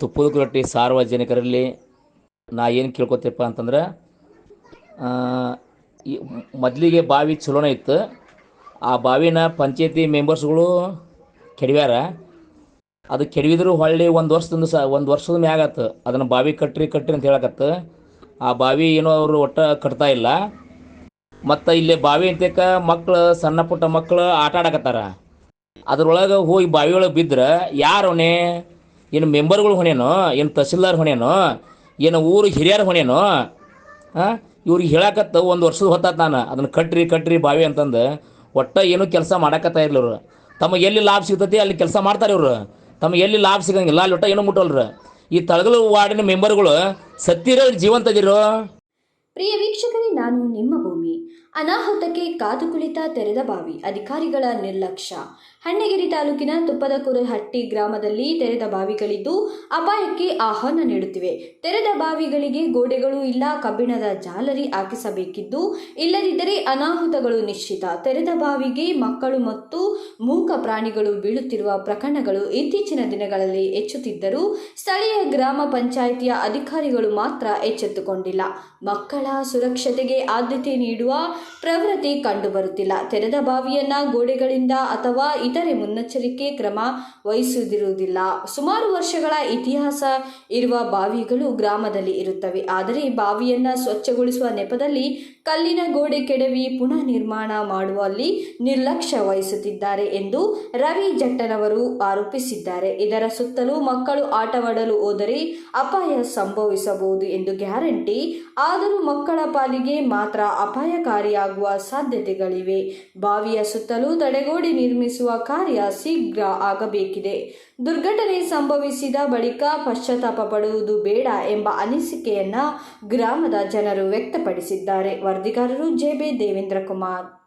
ತುಪ್ಪದ ರೊಟ್ಟಿ ಸಾರ್ವಜನಿಕರಲ್ಲಿ ನಾ ಏನು ಕೇಳ್ಕೊತೀಪ್ಪ ಅಂತಂದ್ರೆ ಮೊದಲಿಗೆ ಬಾವಿ ಚಲೋನೇ ಇತ್ತು. ಆ ಬಾವಿನ ಪಂಚಾಯತಿ ಮೆಂಬರ್ಸ್ಗಳು ಕೆಡವ್ಯಾರ. ಅದು ಕೆಡವಿದ್ರು ಹೊಳ್ಳಿ ಒಂದು ವರ್ಷದಿಂದ ಸ, ಒಂದು ವರ್ಷದ ಮ್ಯಾಗ ಆತು. ಅದನ್ನು ಬಾವಿ ಕಟ್ಟ್ರಿ ಕಟ್ಟ್ರಿ ಅಂತ ಹೇಳಕತ್ತು. ಆ ಬಾವಿ ಏನೋ ಅವರು ಒಟ್ಟು ಕಟ್ತಾ ಇಲ್ಲ. ಮತ್ತು ಇಲ್ಲಿ ಬಾವಿ ಅಂತಕ ಮಕ್ಕಳು ಸಣ್ಣ ಪುಟ್ಟ ಮಕ್ಕಳು ಆಟ ಆಡಕತ್ತಾರ ಅದ್ರೊಳಗೆ ಹೋಗಿ ಬಾವಿಯೊಳಗೆ ಒಳಗೆ ಬಿದ್ರೆ ಯಾರು ಹೊಣೆ ಏನು ಮೆಂಬರ್ಗಳು ಹೊಣೆನೋ, ಏನು ತಹಸೀಲ್ದಾರ್ ಹೊಣೆನೋ, ಏನು ಊರು ಹಿರಿಯರ ಹೊಣೆನೋ ಹಾಂ ಇವ್ರಿಗೆ ಹೇಳಕತ್ತ ಒಂದು ವರ್ಷದ ಹೊತ್ತಾತ ನಾನು. ಅದನ್ನು ಕಟ್ರಿ ಕಟ್ರಿ ಬಾವಿ ಅಂತಂದು ಒಟ್ಟ ಏನು ಕೆಲಸ ಮಾಡಕತ್ತಾ ಇರಲಿ ಅವರು ತಮಗೆ ಎಲ್ಲಿ ಲಾಭ ಸಿಗ್ತೈತಿ ಅಲ್ಲಿ ಕೆಲಸ ಮಾಡ್ತಾರೆ ಇವರು. ತಮಗೆ ಎಲ್ಲಿ ಲಾಭ ಸಿಗಂಗಿಲ್ಲ, ಅಲ್ಲಿ ಒಟ್ಟ ಏನು ಮುಟ್ಟಲ್ರು ಈ ತಳಗಲು ವಾರ್ಡಿನ ಮೆಂಬರ್ಗಳು ಸತ್ತಿರೋ ಜೀವಂತದಿರೋ? ಪ್ರಿಯ ವೀಕ್ಷಕರೇ, ನಾನು ನಿಮ್ಮ ಅನಾಹುತಕ್ಕೆ ಕಾದು ಕುಳಿತ ತೆರೆದ ಬಾವಿ, ಅಧಿಕಾರಿಗಳ ನಿರ್ಲಕ್ಷ್ಯ ಹಣ್ಣಗಿರಿ ತಾಲೂಕಿನ ತುಪ್ಪದಕುರಹಟ್ಟಿ ಗ್ರಾಮದಲ್ಲಿ ತೆರೆದ ಬಾವಿಗಳಿದ್ದು ಅಪಾಯಕ್ಕೆ ಆಹ್ವಾನ ನೀಡುತ್ತಿವೆ. ತೆರೆದ ಬಾವಿಗಳಿಗೆ ಗೋಡೆಗಳು ಇಲ್ಲ, ಕಬ್ಬಿಣದ ಜಾಲರಿ ಹಾಕಿಸಬೇಕಿದ್ದು, ಇಲ್ಲದಿದ್ದರೆ ಅನಾಹುತಗಳು ನಿಶ್ಚಿತ. ತೆರೆದ ಬಾವಿಗೆ ಮಕ್ಕಳು ಮತ್ತು ಮೂಕ ಪ್ರಾಣಿಗಳು ಬೀಳುತ್ತಿರುವ ಪ್ರಕರಣಗಳು ಇತ್ತೀಚಿನ ದಿನಗಳಲ್ಲಿ ಹೆಚ್ಚುತ್ತಿದ್ದರೂ ಸ್ಥಳೀಯ ಗ್ರಾಮ ಪಂಚಾಯಿತಿಯ ಅಧಿಕಾರಿಗಳು ಮಾತ್ರ ಎಚ್ಚೆತ್ತುಕೊಂಡಿಲ್ಲ. ಮಕ್ಕಳ ಸುರಕ್ಷತೆಗೆ ಆದ್ಯತೆ ನೀಡುವ ಪ್ರವೃತ್ತಿ ಕಂಡುಬರುತ್ತಿಲ್ಲ. ತೆರೆದ ಬಾವಿಯನ್ನ, ಗೋಡೆಗಳಿಂದ ಅಥವಾ ಇತರೆ ಮುನ್ನೆಚ್ಚರಿಕೆ ಕ್ರಮ ವಹಿಸುವುದಿರುವುದಿಲ್ಲ. ಸುಮಾರು ವರ್ಷಗಳ ಇತಿಹಾಸ ಇರುವ ಬಾವಿಗಳು ಗ್ರಾಮದಲ್ಲಿ ಇರುತ್ತವೆ. ಆದರೆ ಬಾವಿಯನ್ನ ಸ್ವಚ್ಛಗೊಳಿಸುವ ನೆಪದಲ್ಲಿ ಕಲ್ಲಿನ ಗೋಡೆ ಕೆಡವಿ ಪುನಃ ನಿರ್ಮಾಣ ಮಾಡುವಲ್ಲಿ ನಿರ್ಲಕ್ಷ್ಯ ವಹಿಸುತ್ತಿದ್ದಾರೆ. ಎಂದು ರವಿ ಜಟ್ಟನವರು ಆರೋಪಿಸಿದ್ದಾರೆ. ಇದರ ಸುತ್ತಲೂ ಮಕ್ಕಳು ಆಟವಾಡಲು ಹೋದರೆ ಅಪಾಯ ಸಂಭವಿಸಬಹುದು ಎಂದು ಗ್ಯಾರಂಟಿ. ಆದರೂ ಮಕ್ಕಳ ಪಾಲಿಗೆ ಮಾತ್ರ ಅಪಾಯಕಾರಿಯಾಗುವ ಸಾಧ್ಯತೆಗಳಿವೆ. ಬಾವಿಯ ಸುತ್ತಲೂ ತಡೆಗೋಡೆ ನಿರ್ಮಿಸುವ ಕಾರ್ಯ ಶೀಘ್ರ ಆಗಬೇಕಿದೆ. ದುರ್ಘಟನೆ ಸಂಭವಿಸಿದ ಬಳಿಕ ಪಶ್ಚಾತ್ತಾಪ ಪಡುವುದು ಬೇಡ ಎಂಬ ಅನಿಸಿಕೆಯನ್ನ ಗ್ರಾಮದ ಜನರು ವ್ಯಕ್ತಪಡಿಸಿದ್ದಾರೆ. ವರದಿಗಾರರು ಜೆಬೆ ದೇವೇಂದ್ರ ಕುಮಾರ್.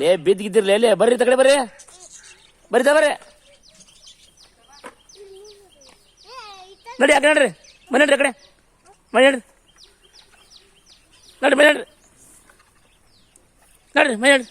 ಲೇ, ಬಿದ್ದಿದ್ದಿರ್ಲೇ, ಲೇ, ಬರ್ರಿ ತಗಡೆ ಬರ್ರಿ. ಬರ್ರಿ ತ ಬರ್ರಿ ನಡಿ ಯಾಕೆ ನಡ್ರಿ. ಮನೆ ನಡ್ರಿ ಕಡೆ ಮನೆ ನಡ್ರಿ. ನಡ್ರಿ, ಮನೆ ನಡ್ರಿ. ನಡ್ರಿ, ಮನೆ ನಡ್ರಿ.